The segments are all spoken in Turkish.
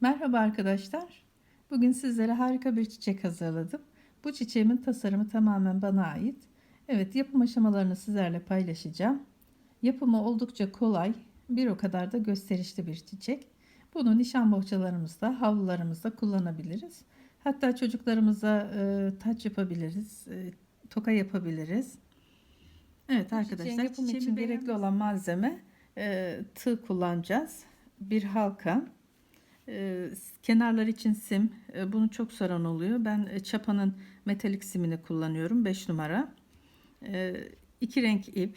Merhaba arkadaşlar. Bugün sizlere harika bir çiçek hazırladım. Bu çiçeğimin tasarımı tamamen bana ait. Evet, yapım aşamalarını sizlerle paylaşacağım. Yapımı oldukça kolay, bir o kadar da gösterişli bir çiçek. Bunu nişan bohçalarımızda, havlularımızda kullanabiliriz. Hatta çocuklarımıza e, taç yapabiliriz, e, toka yapabiliriz. Evet arkadaşlar, yapım için gerekli olan malzeme e, tığ kullanacağız. Bir halka, ee, kenarlar için sim. Ee, bunu çok soran oluyor. Ben e, çapanın metalik simini kullanıyorum. 5 numara. Ee, iki renk ip.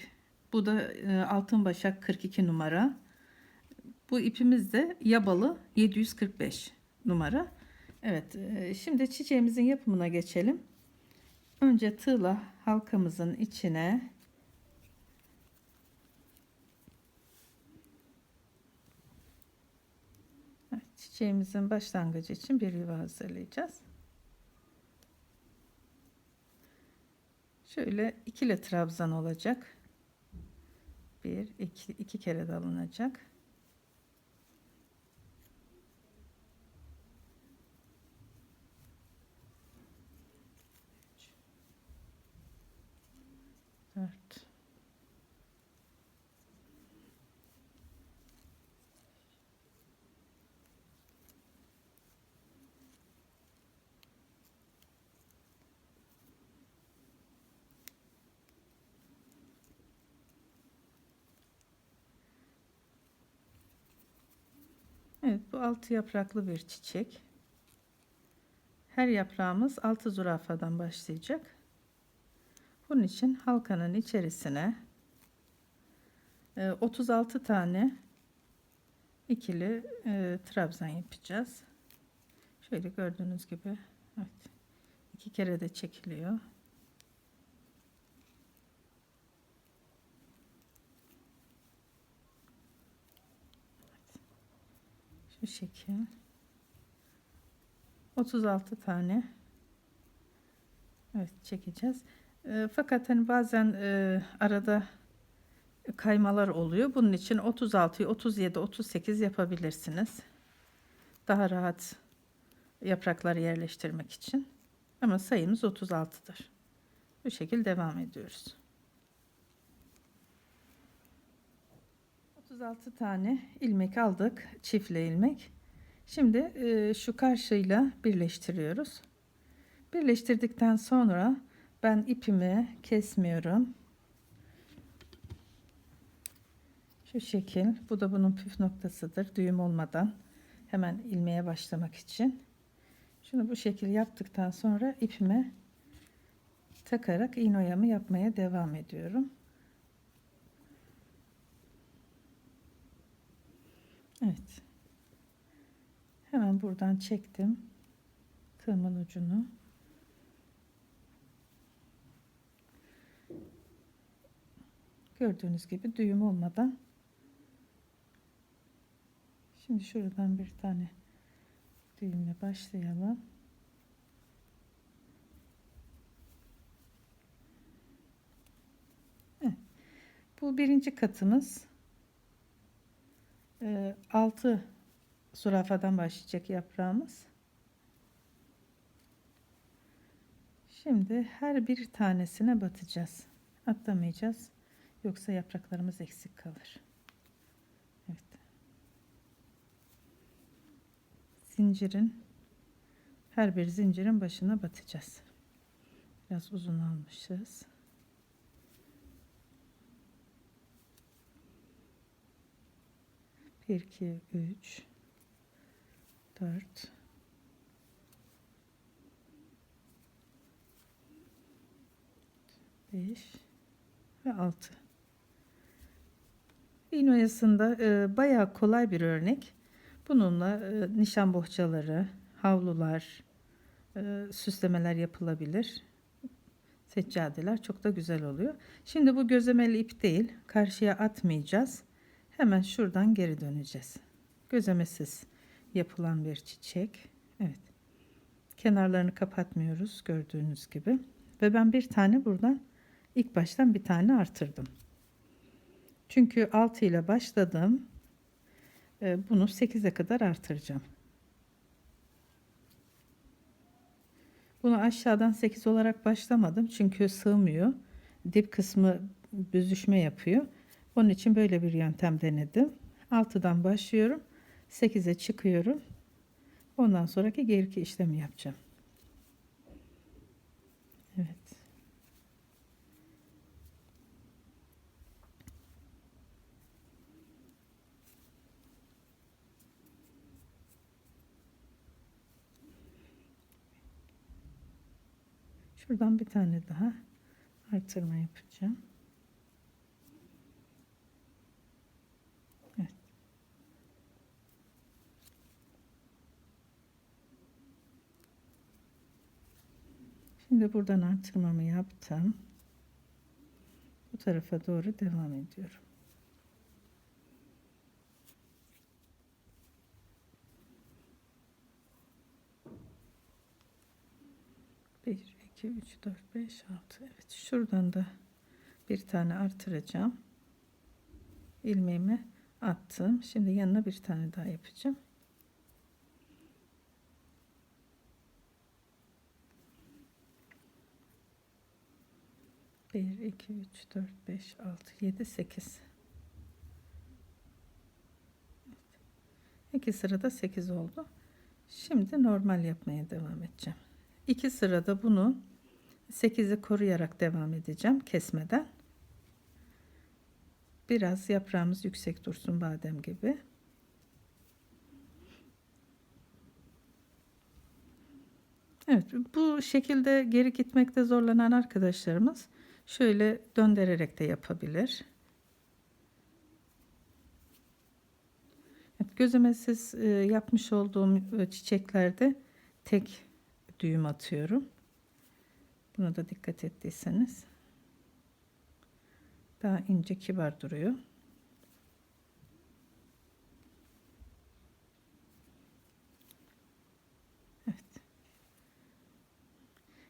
Bu da e, altın başak 42 numara. Bu ipimiz de yabalı 745 numara. Evet. e, Şimdi çiçeğimizin yapımına geçelim. Önce tığla halkamızın içine Evet, çiçeğimizin başlangıcı için bir yuva hazırlayacağız. Şöyle ikili trabzan olacak. Bir, iki, iki kere de alınacak. Üç, Dört. Evet bu altı yapraklı bir çiçek. Her yaprağımız altı zürafadan başlayacak. Bunun için halkanın içerisine 36 tane ikili e, trabzan yapacağız. Şöyle gördüğünüz gibi evet, iki kere de çekiliyor. Şu şekil. 36 tane. Evet çekeceğiz. E, fakat hani bazen e, arada kaymalar oluyor. Bunun için 36, 37, 38 yapabilirsiniz. Daha rahat yaprakları yerleştirmek için. Ama sayımız 36'dır. Bu şekilde devam ediyoruz. 36 tane ilmek aldık. Çiftli ilmek. Şimdi e, şu karşıyla birleştiriyoruz. Birleştirdikten sonra ben ipimi kesmiyorum. Şu şekil. Bu da bunun püf noktasıdır. Düğüm olmadan hemen ilmeğe başlamak için. Şunu bu şekil yaptıktan sonra ipime takarak iğne oyamı yapmaya devam ediyorum. Evet. Hemen buradan çektim. Tığımın ucunu. Gördüğünüz gibi düğüm olmadan Şimdi şuradan bir tane düğümle başlayalım. Bu birinci katımız. 6 zürafadan başlayacak yaprağımız. Şimdi her bir tanesine batacağız. Atlamayacağız. Yoksa yapraklarımız eksik kalır. Evet. Zincirin her bir zincirin başına batacağız. Biraz uzun almışız. 1 2 3 4 5 ve 6 İğne oyasında e, bayağı kolay bir örnek. Bununla e, nişan bohçaları, havlular, e, süslemeler yapılabilir. Seccadeler çok da güzel oluyor. Şimdi bu gözlemeli ip değil. Karşıya atmayacağız. Hemen şuradan geri döneceğiz. Gözemesiz yapılan bir çiçek. Evet. Kenarlarını kapatmıyoruz gördüğünüz gibi. Ve ben bir tane buradan ilk baştan bir tane artırdım. Çünkü 6 ile başladım. Ee, bunu 8'e kadar artıracağım. Bunu aşağıdan 8 olarak başlamadım. Çünkü sığmıyor. Dip kısmı büzüşme yapıyor. Onun için böyle bir yöntem denedim. 6'dan başlıyorum. 8'e çıkıyorum. Ondan sonraki geriki işlemi yapacağım. Evet. Şuradan bir tane daha artırma yapacağım. Evet. Şimdi buradan artırmamı yaptım. Bu tarafa doğru devam ediyorum. Bir, iki, üç, dört, beş, altı. Evet, şuradan da bir tane artıracağım. ilmeğimi attım. Şimdi yanına bir tane daha yapacağım. Bir, iki, üç, dört, beş, altı, yedi, sekiz. İki sırada sekiz oldu. Şimdi normal yapmaya devam edeceğim. İki sırada bunu 8'i koruyarak devam edeceğim kesmeden. Biraz yaprağımız yüksek dursun badem gibi. Evet bu şekilde geri gitmekte zorlanan arkadaşlarımız şöyle döndürerek de yapabilir. Evet, gözlemesiz e, yapmış olduğum e, çiçeklerde tek düğüm atıyorum. Buna da dikkat ettiyseniz daha ince kibar duruyor. Evet.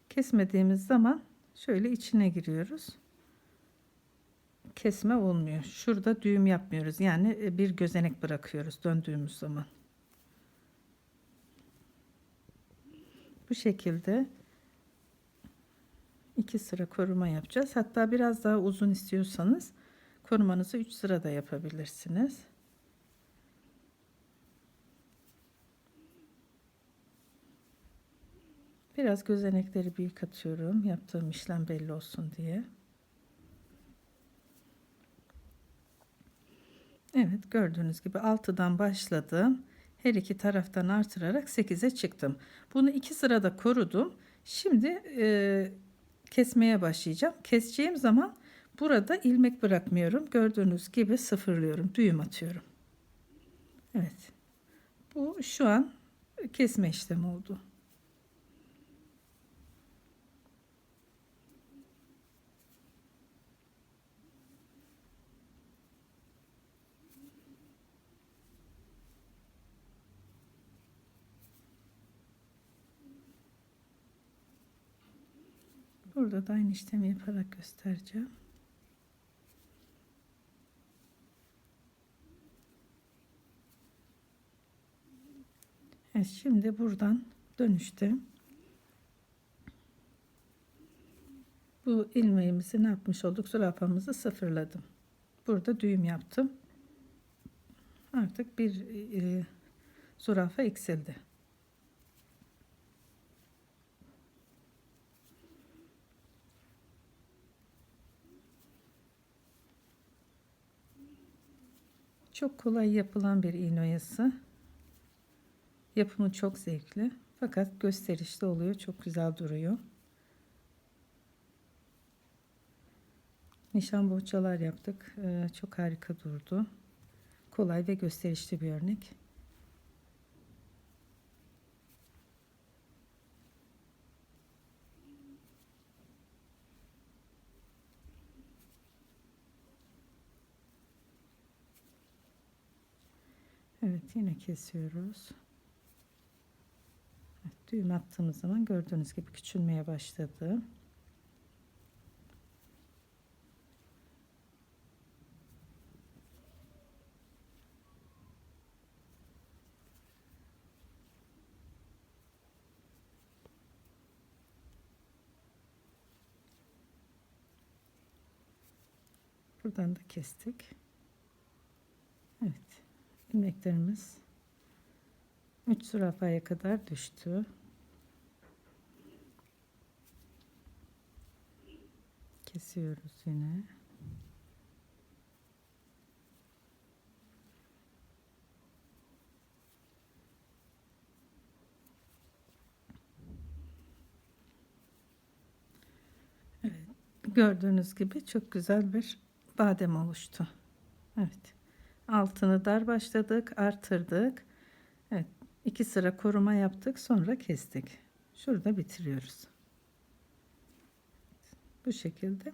Kesmediğimiz zaman şöyle içine giriyoruz. Kesme olmuyor. Şurada düğüm yapmıyoruz. Yani e, bir gözenek bırakıyoruz döndüğümüz zaman. Bu şekilde iki sıra koruma yapacağız. Hatta biraz daha uzun istiyorsanız korumanızı 3 sırada yapabilirsiniz. Biraz gözenekleri büyük atıyorum. Yaptığım işlem belli olsun diye. Evet gördüğünüz gibi 6'dan başladım. Her iki taraftan artırarak 8'e çıktım. Bunu iki sırada korudum. Şimdi e, kesmeye başlayacağım. Keseceğim zaman burada ilmek bırakmıyorum. Gördüğünüz gibi sıfırlıyorum. Düğüm atıyorum. Evet. Bu şu an kesme işlemi oldu. Burada da aynı işlemi yaparak göstereceğim. Evet, şimdi buradan dönüşte bu ilmeğimizi ne yapmış olduk? Zürafamızı sıfırladım. Burada düğüm yaptım. Artık bir e, zürafa eksildi. Çok kolay yapılan bir iğne oyası. Yapımı çok zevkli. Fakat gösterişli oluyor. Çok güzel duruyor. Nişan bohçalar yaptık. Ee, çok harika durdu. Kolay ve gösterişli bir örnek. yine kesiyoruz. Evet, düğüm attığımız zaman gördüğünüz gibi küçülmeye başladı. Buradan da kestik. İlmeklerimiz 3 zürafaya kadar düştü. Kesiyoruz yine. Evet. Gördüğünüz gibi çok güzel bir badem oluştu. Evet. Altını dar başladık, artırdık. Evet. iki sıra koruma yaptık, sonra kestik. Şurada bitiriyoruz. Bu şekilde.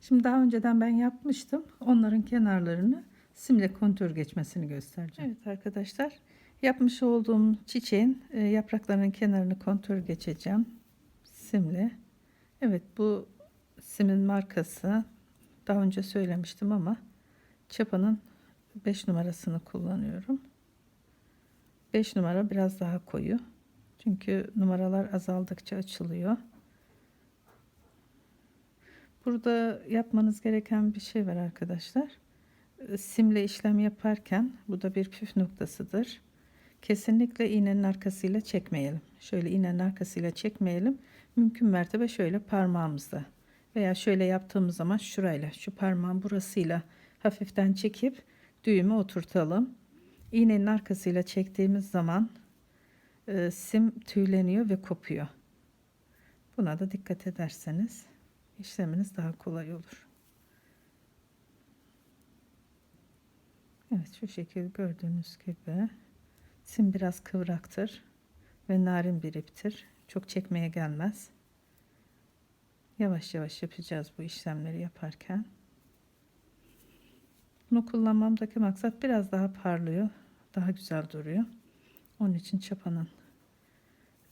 Şimdi daha önceden ben yapmıştım. Onların kenarlarını simle kontür geçmesini göstereceğim. Evet arkadaşlar. Yapmış olduğum çiçeğin e, yapraklarının kenarını kontür geçeceğim. Simle. Evet bu simin markası. Daha önce söylemiştim ama çapanın 5 numarasını kullanıyorum. 5 numara biraz daha koyu. Çünkü numaralar azaldıkça açılıyor. Burada yapmanız gereken bir şey var arkadaşlar. Simle işlem yaparken bu da bir püf noktasıdır. Kesinlikle iğnenin arkasıyla çekmeyelim. Şöyle iğnenin arkasıyla çekmeyelim. Mümkün mertebe şöyle parmağımızla veya şöyle yaptığımız zaman şurayla şu parmağın burasıyla hafiften çekip düğümü oturtalım. İğnenin arkasıyla çektiğimiz zaman e, sim tüyleniyor ve kopuyor. Buna da dikkat ederseniz işleminiz daha kolay olur. Evet şu şekilde gördüğünüz gibi sim biraz kıvraktır ve narin bir iptir. Çok çekmeye gelmez. Yavaş yavaş yapacağız bu işlemleri yaparken. Bunu kullanmamdaki maksat biraz daha parlıyor. Daha güzel duruyor. Onun için çapanın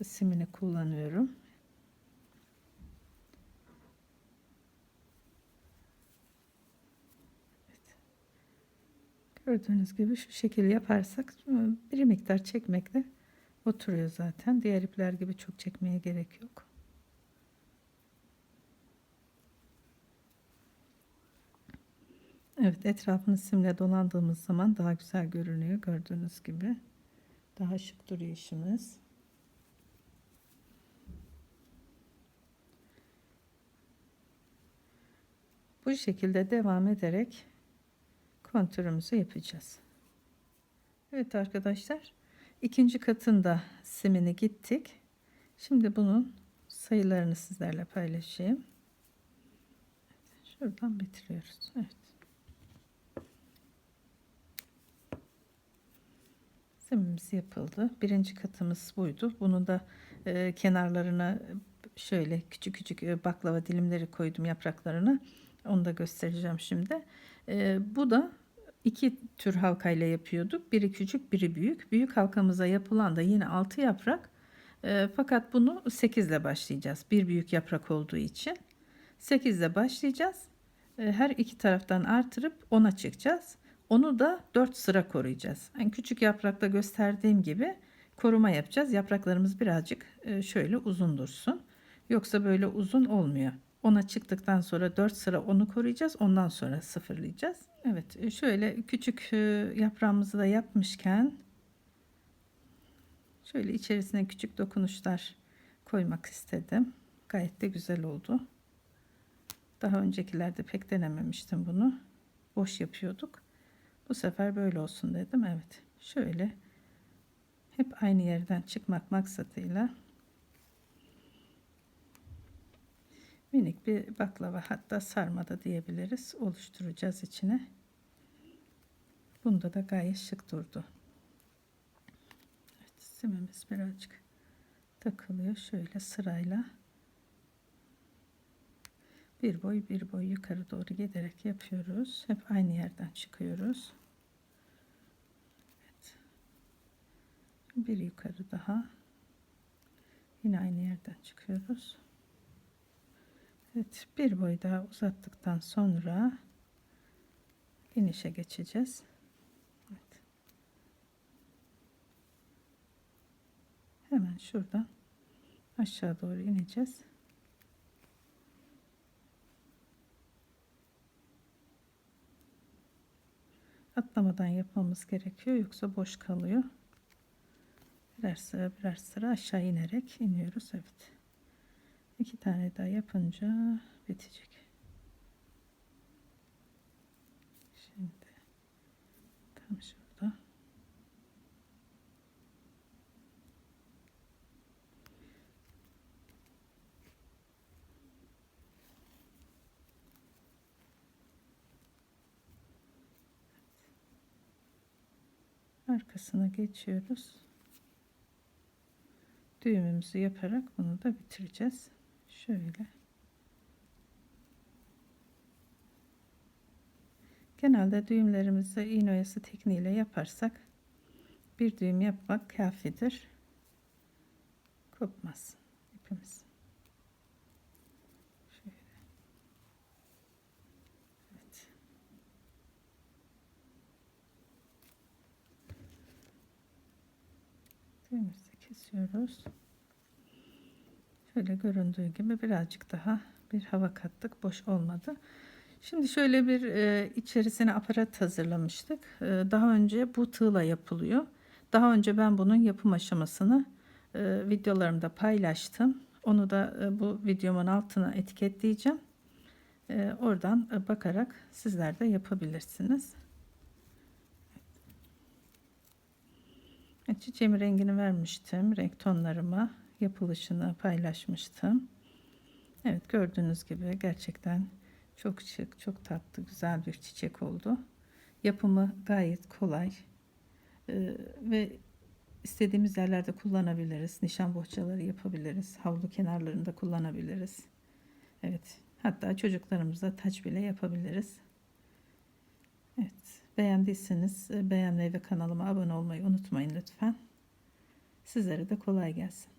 simini kullanıyorum. Gördüğünüz gibi şu şekilde yaparsak bir miktar çekmekle oturuyor zaten. Diğer ipler gibi çok çekmeye gerek yok. Evet etrafını simle dolandığımız zaman daha güzel görünüyor gördüğünüz gibi. Daha şık duruyor işimiz. Bu şekilde devam ederek kontürümüzü yapacağız. Evet arkadaşlar ikinci katında simini gittik. Şimdi bunun sayılarını sizlerle paylaşayım. Şuradan bitiriyoruz. Evet. Simimiz yapıldı. Birinci katımız buydu. Bunun da e, kenarlarına şöyle küçük küçük e, baklava dilimleri koydum yapraklarına. Onu da göstereceğim şimdi. E, bu da iki tür halkayla yapıyorduk. Biri küçük, biri büyük. Büyük halkamıza yapılan da yine 6 yaprak. E, fakat bunu 8 ile başlayacağız. Bir büyük yaprak olduğu için. 8 ile başlayacağız. E, her iki taraftan artırıp 10'a çıkacağız. Onu da 4 sıra koruyacağız. Yani küçük yaprakta gösterdiğim gibi koruma yapacağız. Yapraklarımız birazcık e, şöyle uzun dursun. Yoksa böyle uzun olmuyor. Ona çıktıktan sonra 4 sıra onu koruyacağız. Ondan sonra sıfırlayacağız. Evet e, şöyle küçük e, yaprağımızı da yapmışken şöyle içerisine küçük dokunuşlar koymak istedim. Gayet de güzel oldu. Daha öncekilerde pek denememiştim bunu. Boş yapıyorduk. Bu sefer böyle olsun dedim. Evet. Şöyle hep aynı yerden çıkmak maksatıyla minik bir baklava hatta sarma da diyebiliriz oluşturacağız içine. Bunda da gayet şık durdu. Evet, simimiz birazcık takılıyor. Şöyle sırayla bir boy bir boy yukarı doğru giderek yapıyoruz. Hep aynı yerden çıkıyoruz. Evet. Bir yukarı daha. Yine aynı yerden çıkıyoruz. Evet, bir boy daha uzattıktan sonra inişe geçeceğiz. Evet. Hemen şuradan aşağı doğru ineceğiz. Katlamadan yapmamız gerekiyor yoksa boş kalıyor. Birer sıra birer sıra aşağı inerek iniyoruz. Evet. İki tane daha yapınca bitecek. Şimdi tam şurada. Arkasına geçiyoruz. Düğümümüzü yaparak bunu da bitireceğiz. Şöyle. Genelde düğümlerimizi iğne oyası tekniğiyle yaparsak bir düğüm yapmak kafidir. Kopmaz ipimiz. Düğümümüzü kesiyoruz. Şöyle göründüğü gibi birazcık daha bir hava kattık. Boş olmadı. Şimdi şöyle bir e, içerisine aparat hazırlamıştık. E, daha önce bu tığla yapılıyor. Daha önce ben bunun yapım aşamasını e, videolarımda paylaştım. Onu da e, bu videomun altına etiketleyeceğim. E, oradan e, bakarak sizler de yapabilirsiniz. Evet, Çiçeğimin rengini vermiştim. Renk tonlarıma yapılışını paylaşmıştım. Evet gördüğünüz gibi gerçekten çok şık, çok tatlı, güzel bir çiçek oldu. Yapımı gayet kolay Ee, ve istediğimiz yerlerde kullanabiliriz. Nişan bohçaları yapabiliriz. Havlu kenarlarında kullanabiliriz. Evet, hatta çocuklarımıza taç bile yapabiliriz. Evet, beğendiyseniz e, beğenmeyi ve kanalıma abone olmayı unutmayın lütfen. Sizlere de kolay gelsin.